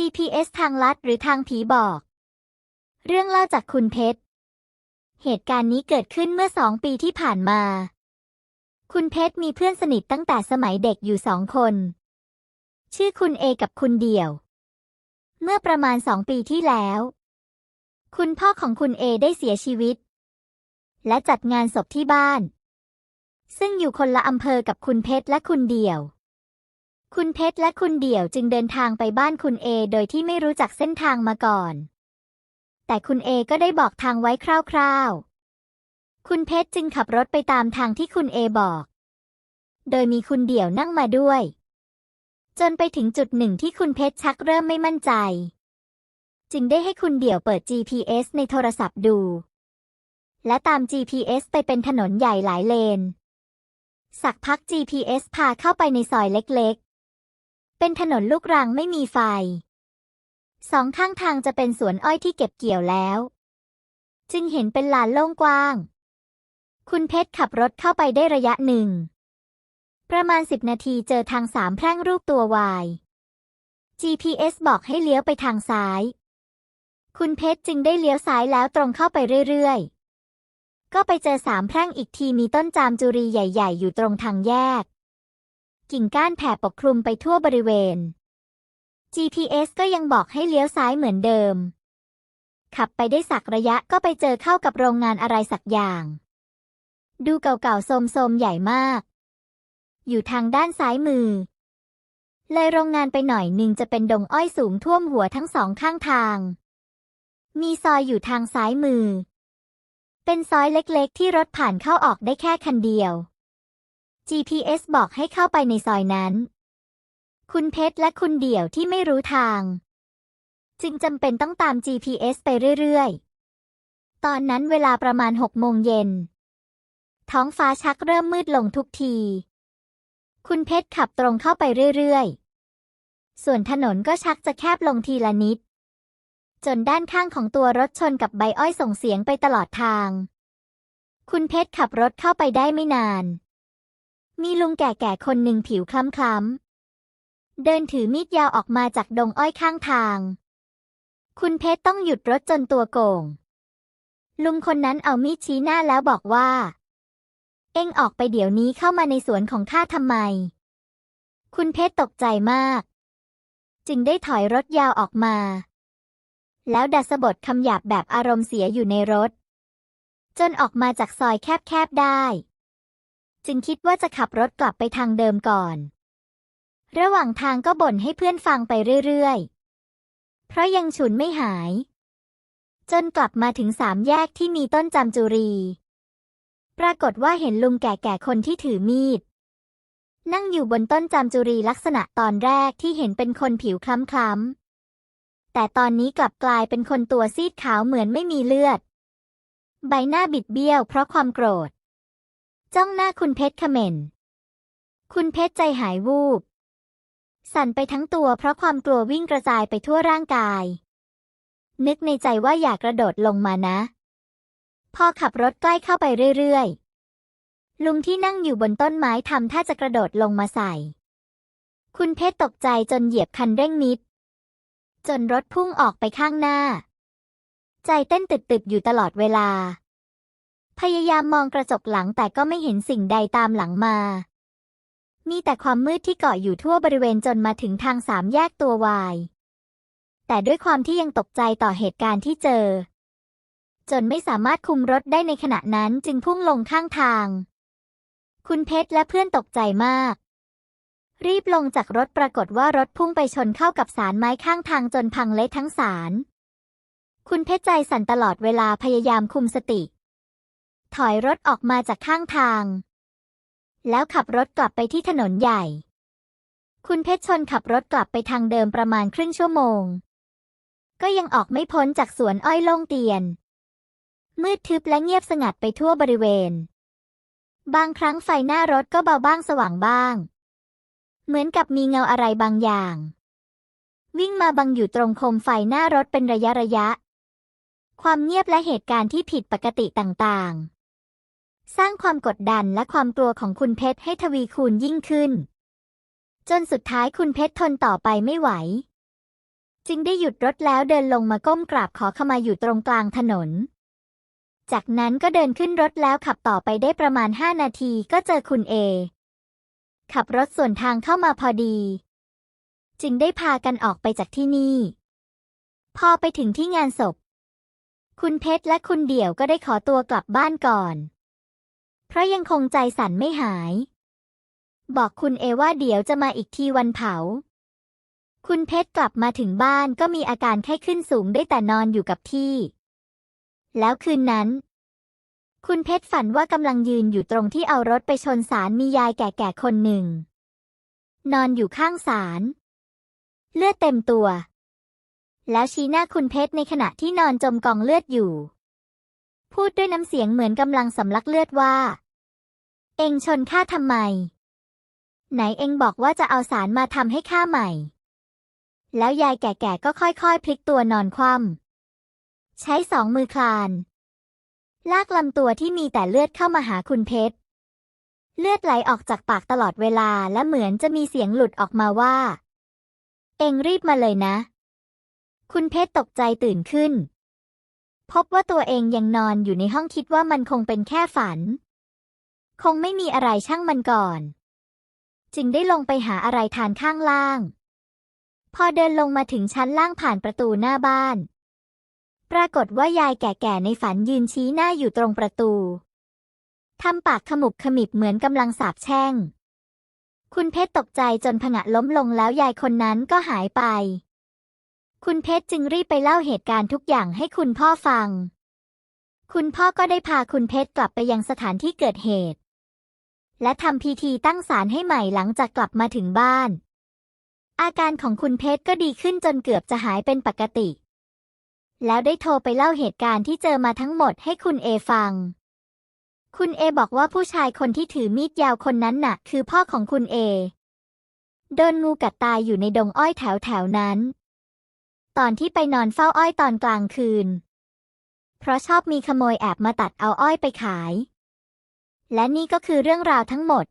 GPS ทางลัดหรือทางผีบอก เรื่องเล่าจากคุณเพชร เหตุการณ์นี้เกิดขึ้นเมื่อสองปีที่ผ่านมา คุณเพชรมีเพื่อนสนิทตั้งแต่สมัยเด็กอยู่สองคน ชื่อคุณเอกับคุณเดี่ยว เมื่อประมาณสองปีที่แล้ว คุณพ่อของคุณเอได้เสียชีวิต และจัดงานศพที่บ้าน ซึ่งอยู่คนละอำเภอกับคุณเพชรและคุณเดี่ยว คุณเพชรและคุณเดี่ยวจึงเดินทางไปบ้านคุณเอ โดยที่ไม่รู้จักเส้นทางมาก่อน แต่คุณเอก็ได้บอกทางไว้คร่าวๆ คุณเพชรจึงขับรถไปตามทางที่คุณเอบอก โดยมีคุณเดี่ยวนั่งมาด้วย จนไปถึงจุดหนึ่งที่คุณเพชรชักเริ่มไม่มั่นใจ จึงได้ให้คุณเดี่ยวเปิด GPS ในโทรศัพท์ดู และตาม GPS ไปเป็นถนนใหญ่หลายเลน สักพัก GPS พาเข้าไปในซอยเล็กๆ เป็นถนนลูกรังไม่มีไฟ สองข้างทางจะเป็นสวนอ้อยที่เก็บเกี่ยวแล้ว จึงเห็นเป็นลานโล่งกว้าง คุณเพชรขับรถเข้าไปได้ระยะหนึ่ง ประมาณสิบนาทีเจอทางสามแพร่งรูปตัววาย GPS บอกให้เลี้ยวไปทางซ้าย คุณเพชรจึงได้เลี้ยวซ้ายแล้วตรงเข้าไปเรื่อยๆ ก็ไปเจอสามแพร่งอีกทีมีต้นจามจุรีใหญ่ ๆ อยู่ตรงทางแยก กิ่งก้านแผ่ปกคลุมไปทั่วบริเวณ GPS ก็ยังบอกให้เลี้ยวซ้ายเหมือนเดิม ขับไปได้สักระยะก็ไปเจอเข้ากับโรงงานอะไรสักอย่าง ดูเก่าๆโทมๆใหญ่มาก อยู่ทางด้านซ้ายมือ เลยโรงงานไปหน่อยหนึ่งจะเป็นดงอ้อยสูงท่วมหัวทั้งสองข้างทาง มีซอยอยู่ทางซ้ายมือ เป็นซอยเล็กๆ ที่รถผ่านเข้าออกได้แค่คันเดียว GPS บอกให้เข้าไปในซอยนั้น คุณเพชรและคุณเดี่ยวที่ไม่รู้ทาง จึงจำเป็นต้องตาม GPS ไปเรื่อยๆ ตอนนั้นเวลาประมาณหกโมงเย็น ท้องฟ้าชักเริ่มมืดลงทุกที คุณเพชรขับตรงเข้าไปเรื่อยๆ ส่วนถนนก็ชักจะแคบลงทีละนิด จนด้านข้างของตัวรถชนกับใบอ้อยส่งเสียงไปตลอดทาง คุณเพชรขับรถเข้าไปได้ไม่นาน มีลุงแก่ๆคนหนึ่งผิวคล้ำๆ เดินถือมีดยาวออกมาจากดงอ้อยข้างทาง คุณเพชรต้องหยุดรถจนตัวโก่ง ลุงคนนั้นเอามีดชี้หน้าแล้วบอกว่า เอ็งออกไปเดี๋ยวนี้เข้ามาในสวนของข้าทำไม คุณเพชรตกใจมาก จึงได้ถอยรถยาวออกมา แล้วดัสบทคำหยาบแบบอารมณ์เสียอยู่ในรถ จนออกมาจากซอยแคบๆได้ จึงคิดว่าจะขับรถกลับไปทางเดิมก่อน ระหว่างทางก็บ่นให้เพื่อนฟังไปเรื่อยๆ เพราะยังฉุนไม่หาย จนกลับมาถึงสามแยกที่มีต้นจามจุรี ปรากฏว่าเห็นลุงแก่ๆคนที่ถือมีด นั่งอยู่บนต้นจามจุรีลักษณะตอนแรกที่เห็นเป็นคนผิวคล้ำๆแต่ตอนนี้กลับกลายเป็นคนตัวซีดขาวเหมือนไม่มีเลือด ใบหน้าบิดเบี้ยวเพราะความโกรธ จ้องหน้าคุณเพชรเขม่น คุณเพชรใจหายวูบ สั่นไปทั้งตัวเพราะความกลัววิ่งกระจายไปทั่วร่างกาย นึกในใจว่าอยากกระโดดลงมานะ พอขับรถใกล้เข้าไปเรื่อยๆ ลุงที่นั่งอยู่บนต้นไม้ทำท่าจะกระโดดลงมาใส่ คุณเพชรตกใจจนเหยียบคันเร่งมิด จนรถพุ่งออกไปข้างหน้า ใจเต้นตึบๆอยู่ตลอดเวลา พยายามมองกระจกหลังแต่ก็ไม่เห็นสิ่งใดตามหลังมา มีแต่ความมืดที่เกาะอยู่ทั่วบริเวณจนมาถึงทางสามแยกตัววาย แต่ด้วยความที่ยังตกใจต่อเหตุการณ์ที่เจอ จนไม่สามารถคุมรถได้ในขณะนั้นจึงพุ่งลงข้างทาง คุณเพชรและเพื่อนตกใจมาก รีบลงจากรถปรากฏว่ารถพุ่งไปชนเข้ากับสารไม้ข้างทางจนพังเละทั้งสาร คุณเพชรใจสั่นตลอดเวลาพยายามคุมสติ ถอยรถออกมาจากข้างทาง แล้วขับรถกลับไปที่ถนนใหญ่ คุณเพชรชนขับรถกลับไปทางเดิมประมาณครึ่งชั่วโมง ก็ยังออกไม่พ้นจากสวนอ้อยโล่งเตียน มืดทึบและเงียบสงัดไปทั่วบริเวณ บางครั้งไฟหน้ารถก็เบาบ้างสว่างบ้าง เหมือนกับมีเงาอะไรบางอย่าง วิ่งมาบังอยู่ตรงโคมไฟหน้ารถเป็นระยะระยะความเงียบและเหตุการณ์ที่ผิดปกติต่างๆ สร้างความกดดันและความกลัวของคุณเพชรให้ทวีคูณยิ่งขึ้น จนสุดท้ายคุณเพชรทนต่อไปไม่ไหว จึงได้หยุดรถแล้วเดินลงมาก้มกราบขอขมาอยู่ตรงกลางถนน จากนั้นก็เดินขึ้นรถแล้วขับต่อไปได้ประมาณห้านาทีก็เจอคุณเอ ขับรถส่วนทางเข้ามาพอดี จึงได้พากันออกไปจากที่นี่ พอไปถึงที่งานศพ คุณเพชรและคุณเดี่ยวก็ได้ขอตัวกลับบ้านก่อน เพราะยังคงใจสั่นไม่หาย บอกคุณเอว่าเดี๋ยวจะมาอีกทีวันเผา คุณเพชรกลับมาถึงบ้านก็มีอาการไข้ขึ้นสูงได้แต่นอนอยู่กับที่ แล้วคืนนั้น คุณเพชรฝันว่ากำลังยืนอยู่ตรงที่เอารถไปชนสารมียายแก่ๆคนหนึ่ง นอนอยู่ข้างศาลเลือดเต็มตัว แล้วชี้หน้าคุณเพชรในขณะที่นอนจมกองเลือดอยู่ พูดด้วยน้ำเสียงเหมือนกำลังสำลักเลือดว่า เองชนข้าทำไม ไหนเองบอกว่าจะเอาสารมาทำให้ข้าใหม่ แล้วยายแก่ๆก็ค่อยๆ พลิกตัวนอนคว่ำใช้สองมือคลาน ลากลำตัวที่มีแต่เลือดเข้ามาหาคุณเพชร เลือดไหลออกจากปากตลอดเวลาและเหมือนจะมีเสียงหลุดออกมาว่า เองรีบมาเลยนะ คุณเพชรตกใจตื่นขึ้น พบว่าตัวเองยังนอนอยู่ในห้องคิดว่ามันคงเป็นแค่ฝัน คงไม่มีอะไรช่างมันก่อน จึงได้ลงไปหาอะไรทานข้างล่าง พอเดินลงมาถึงชั้นล่างผ่านประตูหน้าบ้าน ปรากฏว่ายายแก่ๆในฝันยืนชี้หน้าอยู่ตรงประตูทำปากขมุบขมิบเหมือนกำลังสาบแช่ง คุณเพชรตกใจจนผงะล้มลงแล้วยายคนนั้นก็หายไป คุณเพชรจึงรีบไปเล่าเหตุการณ์ทุกอย่างให้คุณพ่อฟัง คุณพ่อก็ได้พาคุณเพชรกลับไปยังสถานที่เกิดเหตุ และทำพิธีตั้งศาลให้ใหม่หลังจากกลับมาถึงบ้าน อาการของคุณเพชรก็ดีขึ้นจนเกือบจะหายเป็นปกติ แล้วได้โทรไปเล่าเหตุการณ์ที่เจอมาทั้งหมดให้คุณเอฟัง คุณเอบอกว่าผู้ชายคนที่ถือมีดยาวคนนั้นน่ะ คือพ่อของคุณเอโดนงูกัดตายอยู่ในดงอ้อยแถวแถวๆนั้น ตอนที่ไปนอนเฝ้าอ้อยตอนกลางคืน เพราะชอบมีขโมยแอบมาตัดเอาอ้อยไปขาย และนี่ก็คือเรื่องราวทั้งหมด